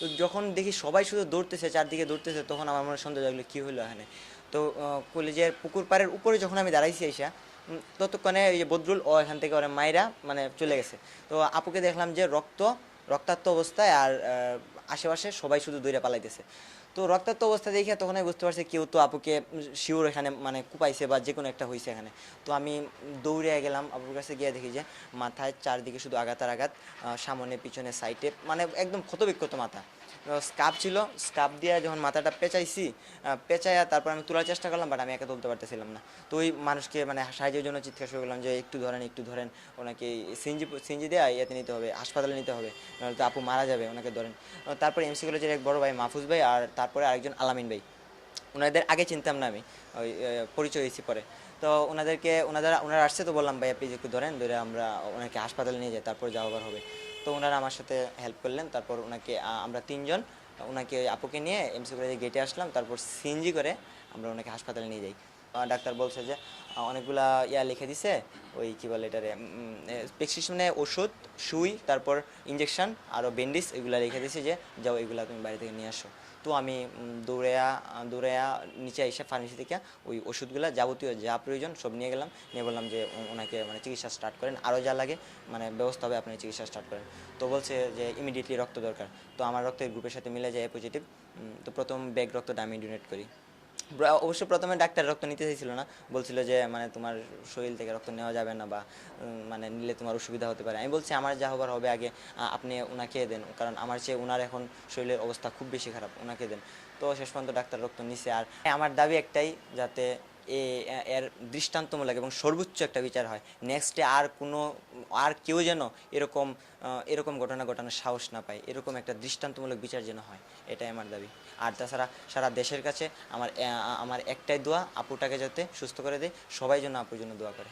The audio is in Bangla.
তো যখন দেখি সবাই শুধু দৌড়তেছে, চারদিকে দৌড়তেছে, তখন আমার মনে সন্দেহ লাগল কী হলো এখানে? তো কলেজের পুকুর পাড়ের উপরে যখন আমি দাঁড়াইছি এসা ততক্ষণে ওই যে বদরুল, ও এখান থেকে ওরা মায়েরা মানে চলে গেছে। তো আপুকে দেখলাম যে রক্ত, রক্তাক্ত অবস্থায় আর আশেপাশে সবাই শুধু দৌড়ে পালাইতেছে। তো রক্তাক্ত অবস্থা দেখে তখন আমি বুঝতে পারছি কেউ তো আপুকে শিওর এখানে মানে কুপাইছে বা যে কোনো একটা হয়েছে এখানে। তো আমি দৌড়ে গেলাম আপুর কাছে গিয়ে দেখি যে মাথায় চারদিকে শুধু আঘাত আর আঘাত সামনে, পিছনে সাইডে মানে একদম ক্ষতবিক্ষত মাথা। স্কাপ ছিল স্কাপ দিয়ে যখন মাথাটা পেঁচাইছি পেঁচাইয়া তারপর আমি তোলার চেষ্টা করলাম বাট আমি একা তুলতে পারতেছিলাম না। তো ওই মানুষকে মানে সাহায্যের জন্য চিৎকার শুরু করলাম যে, একটু ধরেন একটু ধরেন, ওনাকে সিঞ্জি সিঞ্জি দেওয়া ইয়েতে নিতে হবে, হাসপাতালে নিতে হবে, নাহলে তো আপু মারা যাবে, ওনাকে ধরেন। তারপর এমসি কলেজের এক বড় ভাই মাহফুজ ভাই আর তারপরে আরেকজন আলামিন ভাই। ওনাদের আগে চিনতাম না আমি, ওই পরিচয় হয়েছি পরে। তো ওনাদেরকে ওনাদের ওনারা আসছে তো বললাম, ভাই, আপনি একটু ধরেন, ধরে আমরা ওনাকে হাসপাতালে নিয়ে যাই, তারপর যাওয়াবার হবে। তো ওনারা আমার সাথে হেল্প করলেন, তারপর ওনাকে আমরা তিনজন ওনাকে আপুকে নিয়ে এমসি কলেজে গেটে আসলাম, তারপর সিএনজি করে আমরা ওনাকে হাসপাতালে নিয়ে যাই। ডাক্তার বলছে যে অনেকগুলা ইয়া লিখে দিছে, ওই কি বলে এটারে প্রেসক্রিপশনে ওষুধ, সুই, তারপর ইঞ্জেকশন আরও ব্যান্ডেজ এগুলা লিখে দিছে যে, যাও এগুলা তুমি বাড়ি থেকে নিয়ে আসো। তো আমি দৌড়েয়া দৌড়েয়া নিচে এসে ফার্মেসি থেকে ওই ওষুধগুলো যাবতীয় যা প্রয়োজন সব নিয়ে গেলাম। নিয়ে বললাম যে ওনাকে মানে চিকিৎসা স্টার্ট করেন। আরও যা লাগে মানে ব্যবস্থা হবে আপনি চিকিৎসা স্টার্ট করেন। তো বলছে যে ইমিডিয়েটলি রক্ত দরকার। তো আমার রক্তের গ্রুপের সাথে মিলে যায় পজিটিভ তো প্রথম ব্যাগ রক্তটা আমি ডোনেট করি। অবশ্য প্রথমে ডাক্তার রক্ত নিতে চাইছিল না। বলছিল যে মানে তোমার শরীর থেকে রক্ত নেওয়া যাবে না বা মানে নিলে তোমার অসুবিধা হতে পারে। আমি বলছি, আমার যা হবার হবে আগে আপনি ওনাকে দেন। কারণ আমার চেয়ে ওনার এখন শরীরের অবস্থা খুব বেশি খারাপ ওনাকে দেন। তো শেষ পর্যন্ত ডাক্তার রক্ত নিছে। আর আমার দাবি একটাই, যাতে এর দৃষ্টান্তমূলক এবং সর্বোচ্চ একটা বিচার হয়। নেক্সটে আর কোনো, আর কেউ যেন এরকম এরকম ঘটনা ঘটানোর সাহস না পায়। এরকম একটা দৃষ্টান্তমূলক বিচার যেন হয়, এটাই আমার দাবি। আর তাছাড়া সারা দেশের কাছে আমার আমার একটাই দোয়া, আপুটাকে যাতে সুস্থ করে দেয়, সবাই যেন আপুর জন্য দোয়া করে।